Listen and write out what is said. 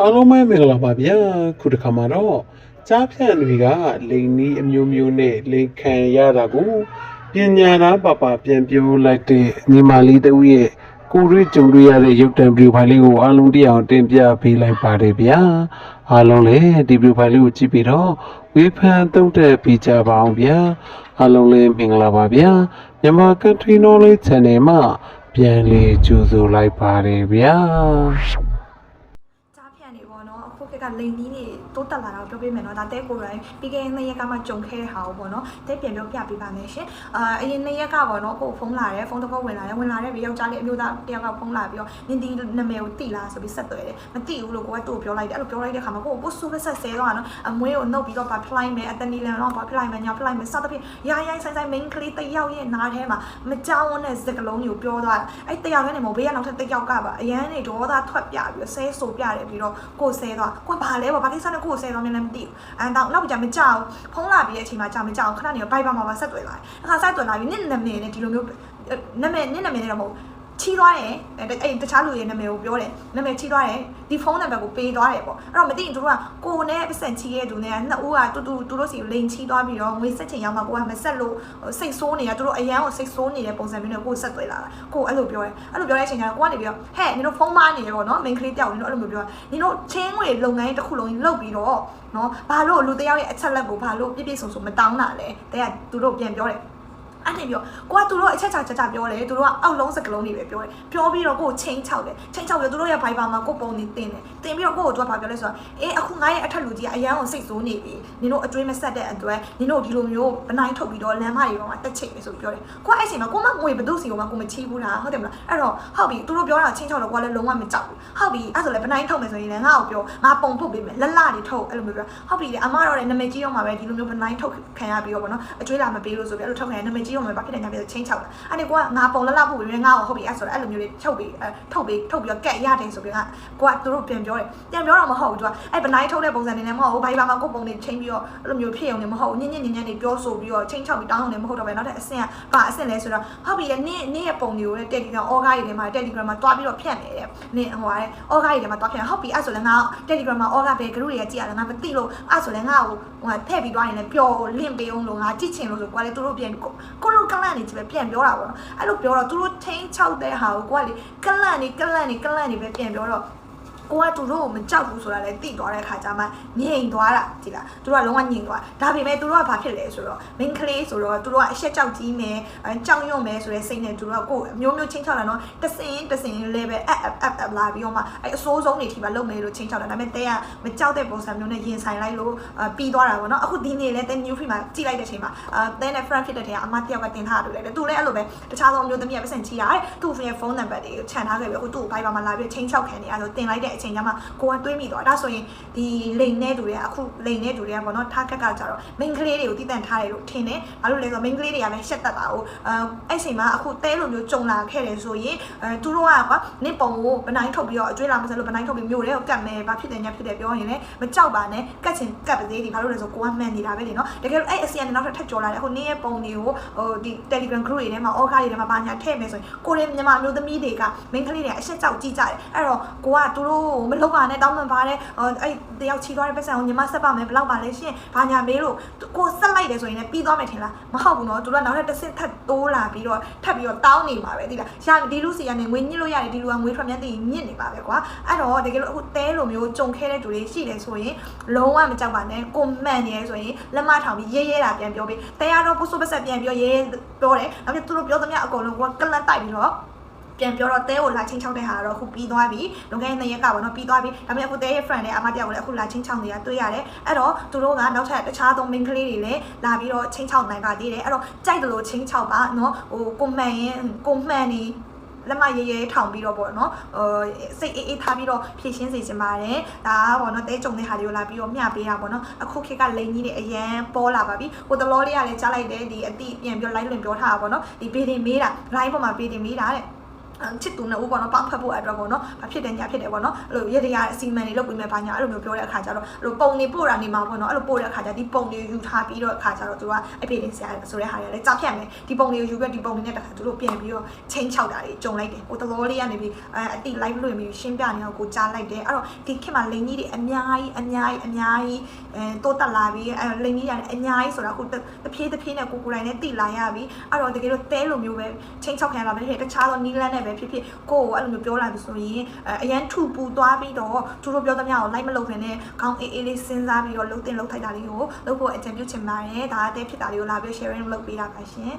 အားလုံးပဲမင်္ဂလာပါဗျာခုတစ်ခါမှာတော့ကြားဖြန့်တွေကလိန်နီးအမျိုးမျိုးနဲ့လိန်ခံရတာကိုပညာသားပပပြန်ပြောလိုက်တဲ့ညီမလေးတူရဲ့ကိုရွေးကြုံတွေ့ရတဲ့ရုပ်တံဗီဒီယိုဖိုင်လေးကိုအားလုံးသိအောင်တင်ပြပေးလိုက်ပါတယ်ဗျာအားလုံးလည်းဒီဗီဒီယိုဖိုင်လေးကိုကြည့်ပြီးတော့ဝေဖန်သုံးသပ်ပေးကြပါအောင်ဗျာအားလုံးလည်းမင်္ဂလာပါဗျာမြန်မာ Country Knowledge Channel မှာပြန်လည်ကြိုဆိုလိုက်ပါတယ်ဗျာကြားဖြ န့်နေပေါ့နော်အခုခေတ်ကလိန်နီးနေတိုးတက်လာတာကိုပြောပြမယ်နော်ဒါတဲကိုယ်တိုင်ပြီးခဲ့တဲ့နှစ်ရက်ကမှကြုံခဲ့တဲ့ဟာကိုပေါ့နော်တဲပြန်ပြောပြပေးပါမယ်ရှင်အာအရင်နှစ်ရက်ကပေါ့နော်ကိုယ်ဖုန်းလာတယ်ဖုန်းတစ်ခေါက်ဝင်လာတယ်ဝင်လာတဲ့ပြီးယောက်ျားလေးအမျိုးသားတစ်ယောက်ကဖုန်းလာပြီးတော့နင်ဒီနာမည်ကိုတိလားဆိုပြီးဆက်သွယ်တယ်မတိဘူးလို့ကိုကသူ့ကိုပြောလိုက်တယ်အဲ့လိုပြောလိုက်တဲ့ခါမှာကိုကိုဆူလက်ဆက်ဆဲသွားနော်အမွေးကိုနှုတ်ပြီးတော့ဗာဖလိုက်မယ်အတနီလန်တော့ဗာဖလိုက်မယ်ညာဖလိုက်မယ်စသဖြင့်ရိုင်းရိုင်းဆိုင်ဆိုင် main ကလေးတစ်ယောက်ရဲ့နားထဲမှာမကြောက်ဝန်းတဲ့စကလုံးမျိုးပြောသွားတယ်အဲ့တစ်ယောက်တည်းနေမဟုတ်ဘေးကနောက်ထပ်တစ်ယောက်ကပါအရန်နေဒေါသထွက်ပြပြီးတော့ဆဲဆိုပြတယ်ပြီးတော့ကိုဆဲသွားကိုကဘာလဲပေါ့ဘာကိစ္စနဲ့ကိုဆဲသွားမြင်လည်းမသိဘူးအဲတော့နောက်ကြမကြောက်ဖုံးလာပြီးတဲ့အချိန်မှာကြောက်မကြောက်ခဏနေတော့ဘိုက်ပါမှာဆက်တွေ့လာတယ်အခါဆက်တွေ့လာပြီးနင့်နာမည်နဲ့ဒီလိုမျိုးနာမည်နင့်နာမည်နဲ့တော့မဟုတ် ချီးသွားတယ်အဲ့တခြားလူရဲ့နာမည်ကိုပြောတယ်နာမည်ချီးသွားတယ်ဒီဖုန်းနံပါတ်ကိုပေးသွားတယ်ပေါ့အဲ့တော့မသိရင်တို့ကကိုနဲ့ပတ်စံချီးရဲ့သူနဲ့နှစ်ဦးကတူတူတူတို့စီလိန်ချီးသွားပြီးတော့ငွေဆက်ချင်ရောက်မှကိုကမဆက်လို့စိတ်ဆိုးနေတာတို့အရန်ကိုစိတ်ဆိုးနေတဲ့ပုံစံမျိုးနဲ့ကိုဆက်သွဲလာတာကိုအဲ့လိုပြောတယ်အဲ့လိုပြောတဲ့အချိန်ကျတော့ကိုကနေပြီးတော့ဟဲ့နင်တို့ဖုန်းမနေရပေါ့နော် main ကလေးတယောက်နင်တို့အဲ့လိုမျိုးပြောနင်တို့ချင်းငွေလုပ်ငန်းတစ်ခုလုံးလုတ်ပြီးတော့နော်ဘာလို့လူတယောက်ရဲ့အချက်လက်ကိုဘာလို့ပြပြဆုံဆုံမတောင်းတာလဲတဲ့ကသူတို့ပြန်ပြောတယ် အဲ့ဒီပြောကိုကသူတို့အချက်ချာချက်ချာပြောတယ်သူတို့ကအောက်လုံးစကလုံးတွေပဲပြောတယ်ပြောပြီးတော့ကိုကိုချင်းချောက်တယ်ချင်းချောက်ပြီးသူတို့ရဲ့ Viber မှာကိုပုံနေတင်တယ်တင်ပြီးတော့ကိုကိုသူကဘာပြောလဲဆိုတော့အေးအခုငါရဲ့အထက်လူကြီးကအရန်ကိုစိတ်ဆိုးနေပြီနင်တို့အကျွေးမဆက်တဲ့အတွက်နင်တို့ဒီလိုမျိုးဗနိုင်ထုတ်ပြီးတော့လမ်းမတွေပေါ်မှာတက်ချိတ်ပဲဆိုပြီးပြောတယ်ကိုကအဲ့ချိန်မှာကိုမငွေဘသူစီကိုမှကိုမချီးဘူးလားဟုတ်တယ်မလားအဲ့တော့ဟုတ်ပြီသူတို့ပြောတာချင်းချောက်တော့ကိုကလည်းလုံးဝမကြောက်ဘူးဟုတ်ပြီအဲ့ဆိုလည်းဗနိုင်ထုတ်မယ်ဆိုရင်လည်းငါ့ကိုပြောငါပုံထုတ်ပေးမယ်လက်လာတွေထုတ်အဲ့လိုမျိုးပြောဟုတ်ပြီလေအမတော့လည်းနာမည်ကြီးတော့မှာပဲဒီလိုမျိုးဗနိုင်ထုတ်ခံရပြီးတော့ဗောနော်အကျွေးလာမပေးလို့ဆိုပြီးအဲ့လိုထုတ်ခံရနာမည်ကြီးတော့မှာဘာဖြစ်တယ်ညာပြီးချင်းချောက်တာအဲ့ဒီကိုကငါပုံလက်လာဖို့ပြီးငါ့ကိုဟုတ်ပြီအဲ့ဆိုတော့အဲ့လိုမျိုးတွေထုတ်ပြီးထုတ်ပြီးထုတ်ပြီးတော့ကက်ရတယ်ဆိုပြီးကကိုကသူတို့ပြန်ပြောတယ်ပြန်ပြောတော့မဟုတ်ဘူးသူကအဲ့ဗနိုင်ထုတ်တဲ့ပုံစံနေနဲ့မဟုတ်ဘူးဘိုင်ဘာမှာကိုပုံနေချင်းပြီးတော့အဲ့လိုမျိုးဖြစ်အောင်နေမဟုတ်ဘူးညင်ညင်ညင်ညင်နေပြောဆိုပြီးတော့ချင်းချောက်ပြီးတောင်းအောင်နေမဟုတ်တော့ပဲနောက်တဲ့အဆင့်ကဘာအဆင့်လဲဆိုတော့ဟုတ်ပြီလေနင်းနင်းရဲ့ပုံတွေကိုလည်း Telegram ဩကားတွေထဲမှာ Telegram မှာတွားပြီးတော့ဖြန့်နေတယ်နင်းဟိုဟာလေဩကားတွေထဲမှာတွားဖြန့်ဟုတ်ပြီအဲ့ဆိုလည်းငါ Telegram မှာဩကားပဲ group တွေကကြည့်ရတယ်ငါမသိလို့အဲ့ဆိုလည်းငါ့ကိုဟိုထည့်ပြီးတွားရင်လည်းပျော်လင့်ပေးအောင်လို့ငါကြည့်ချင်လို့ဆိုကွာလေသူတို့ပြန်ကိုလိုကလန့်နေကြပဲပြန်ပြောတာပေါ့နော်အဲ့လိုပြောတော့သူတို့ထိန်းချောက်တဲ့ဟာကိုကွာလေကလန့်နေကလန့်နေကလန့်နေပဲပြန်ပြောတော့ ကိုကသူတို့ကိုမကြောက်ဘူးဆိုတာလည်းသိသွားတဲ့အခါကျမှငြိမ်သွားတာဒီလားသူတို့ကလုံးဝငြိမ်သွားဒါပေမဲ့သူတို့ကဘာဖြစ်လဲဆိုတော့ main ကလေးဆိုတော့သူတို့ကအရှက်ကြောက်ကြီးမယ်ကြောက်ရွံ့မယ်ဆိုတဲ့စိတ်နဲ့သူတို့ကကိုမျိုးမျိုးချင်းချောက်လာတော့တစင်းတစင်း level up up up up လာပြီးတော့မှအဲအစိုးဆုံးနေထိပါလုံမယ်လို့ချင်းချောက်တာဒါပေမဲ့တဲကမကြောက်တဲ့ပုံစံမျိုးနဲ့ရင်ဆိုင်လိုက်လို့ပြီးသွားတာပေါ့နော်အခုဒီနေ့လဲတဲ new free မှာကြည့်လိုက်တဲ့အချိန်မှာအဲတဲနဲ့ friend ဖြစ်တဲ့တဲကအမတယောက်ကတင်ထားတယ်လေသူလည်းအဲ့လိုပဲတခြားသောမျိုးသမီးကပတ်စံချီတာတဲ့သူ့ရဲ့ဖုန်းနံပါတ်တွေကိုခြံထားခဲ့ပြီးအခုသူ့ Viber မှာလာပြီးချင်းချောက်ခံနေအဲ့ဆိုတင်လိုက်တဲ့အချိန်ကျမှကိုကတွေးမိသွားဒါဆိုရင်ဒီလိန်နဲ့တူတွေကအခုလိန်နဲ့တူတွေကပေါ့နော်ထားခက်ကကြတော့ main ကလေးတွေကိုတည်တံ့ထားတယ်လို့ထင်တယ်ဘာလို့လဲဆိုတော့ main ကလေးတွေကလည်းရှက်တတ်တာကိုအဲအဲ့ချိန်မှာအခုတဲလိုမျိုးကြုံလာခဲ့တယ်ဆိုရင်အဲသူတို့ကကွာနစ်ပုံကိုဗနိုင်ထုတ်ပြီးတော့အကျွေးလာမစလို့ဗနိုင်ထုတ်ပြီးမျိုးတွေကိုကတ်မယ်ဘာဖြစ်တယ်ညာဖြစ်တယ်ပြောရင်လည်းမကြောက်ပါနဲ့ကတ်ချင်ကတ်ပါသေးဒီဘာလို့လဲဆိုကိုကမှန်နေတာပဲလေနော်တကယ်လို့အဲ့အစီအန်နောက်ထပ်ထပ်ကြော်လာတယ်အခုနင်းရဲ့ပုံတွေကိုဟိုဒီ Telegram group တွေထဲမှာ org တွေထဲမှာဘာညာထည့်မယ်ဆိုရင်ကိုရီမြန်မာမျိုးသမီးတွေက main ကလေးတွေကအရှက်ကြောက်ကြည့်ကြတယ်အဲ့တော့ကိုကသူတို့မလောက်ပါနဲ့တောင်းပန်ပါတယ်အဲ့တယောက်ချီသွားတဲ့ပတ်စံကိုညီမဆက်ပါမယ်ဘယ်လောက်ပါလဲရှင်ဘာညာမေးလို့ကိုဆက်လိုက်တယ်ဆိုရင်လည်းပြီးသွားမယ်ထင်လားမဟုတ်ဘူးနော်သူတို့ကနောက်ထပ်တစ်ဆင့်ထပ်တိုးလာပြီးတော့ထပ်ပြီးတော့တောင်းနေမှာပဲဒီလားရှာဒီလူစီကနေငွေညစ်လို့ရတယ်ဒီလူကငွေထွက်မြတ်သိညစ်နေပါပဲကွာအဲ့တော့တကယ်လို့အခုတဲလိုမျိုးကြုံခဲတဲ့သူတွေရှိတယ်ဆိုရင်လုံးဝမကြောက်ပါနဲ့ကိုမှန်နေရဆိုရင်လက်မထောင်ပြီးရဲရဲတာပြန်ပြောပြီးတဲရတော့ပုစုပဆက်ပြန်ပြောရဲပြောတယ်နောက်ပြီးသူတို့ပြောသမျှအကုန်လုံးကကလန့်တိုက်ပြီးတော့ ပြန်ပြောတော့တဲကိုလာချင်းချောက်တဲ့ဟာကတော့အခုပြီးသွားပြီလွန်ခဲ့တဲ့နှစ်ရက်ကပေါ့နော်ပြီးသွားပြီဒါပေမဲ့အခုတဲရဲ့ friend နဲ့အမတယောက်ကိုလည်းအခုလာချင်းချောက်နေတာတွေ့ရတယ်အဲ့တော့သူတို့ကနောက်ထပ်တခြားသော main ကလေးတွေလည်းလာပြီးတော့ချင်းချောက်နိုင်ပါသေးတယ်အဲ့တော့ကြိုက်တယ်လို့ချင်းချောက်ပါနော်ဟိုကိုမှန်ရင်ကိုမှန်နေလက်မရဲရဲထောင်ပြီးတော့ပေါ့နော်ဟိုစိတ်အေးအေးထားပြီးတော့ဖြည့်ရှင်းစေချင်ပါတယ်ဒါကပေါ့နော်တဲကြုံတဲ့ဟာတွေကိုလာပြီးတော့မျှပေးတာပေါ့နော်အခုခေတ်ကလိန်ကြီးတွေအရန်ပေါ်လာပါပြီဟိုတလောလေးကလည်းကြားလိုက်တယ်ဒီအတိပြန်ပြော live လွင်ပြောထားတာပေါ့နော်ဒီဘေးတင်မေးတာ live ပေါ်မှာဘေးတင်မေးတာတဲ့ ချစ်သူနှစ်ဦးပေါ့နော်ပေါက်ဖက်ဖို့အတွက်ပေါ့နော်ဘာဖြစ်တယ်ညာဖြစ်တယ်ပေါ့နော်အဲ့လိုရရအစီမံတွေလုပ်ပြီးမဲ့ဘာညာအဲ့လိုမျိုးပြောတဲ့အခါကျတော့အဲ့လိုပုံတွေပို့တာနေမှာပေါ့နော်အဲ့လိုပို့တဲ့အခါကျဒီပုံတွေယူထားပြီးတော့အခါကျတော့သူကအဖေတင်ဆရာဆိုတဲ့ဟာတွေလည်းကြားဖြတ်မယ်ဒီပုံတွေကိုယူပြီးဒီပုံတွေနဲ့တခါသူတို့ပြင်ပြီးတော့ချင်းချောက်တာတွေကြုံလိုက်တယ်ဟိုတလောလေးကနေပြီးအဲအတိ live လွှင့်ပြီးရှင်းပြနေအောင်ကိုကြားလိုက်တယ်အဲ့တော့ဒီခေတ်မှာလိန်ကြီးတွေအများကြီးအများကြီးအများကြီးအဲတိုးတက်လာပြီးအဲလိန်ကြီးတွေအများကြီးဆိုတာအခုတဖြည်းတဖြည်းနဲ့ကိုကိုယ်တိုင်နဲ့တိလာရပြီအဲ့တော့တကယ်လို့တဲလိုမျိုးပဲချင်းချောက်ခံရတာပဲဖြစ်တခြားသောနီးလန်းနဲ့ပဲဖြစ်ဖြစ်ကိုကိုအဲ့လိုမျိုးပြောလာပြီဆိုရင်အဲအရန်ထူပူသွားပြီးတော့သူတို့ပြောသမျှကိုလိုက်မလုပ်ခင်နဲ့ခေါင်းအေးအေးလေးစဉ်းစားပြီးတော့လှုပ်တင်လှုပ်ထိုက်တာလေးကိုလှုပ်ဖို့အကြံပြုချင်ပါတယ်ဒါအသေးဖြစ်တာလေးကိုလာပြီး sharing လုပ်ပေးတာပါရှင်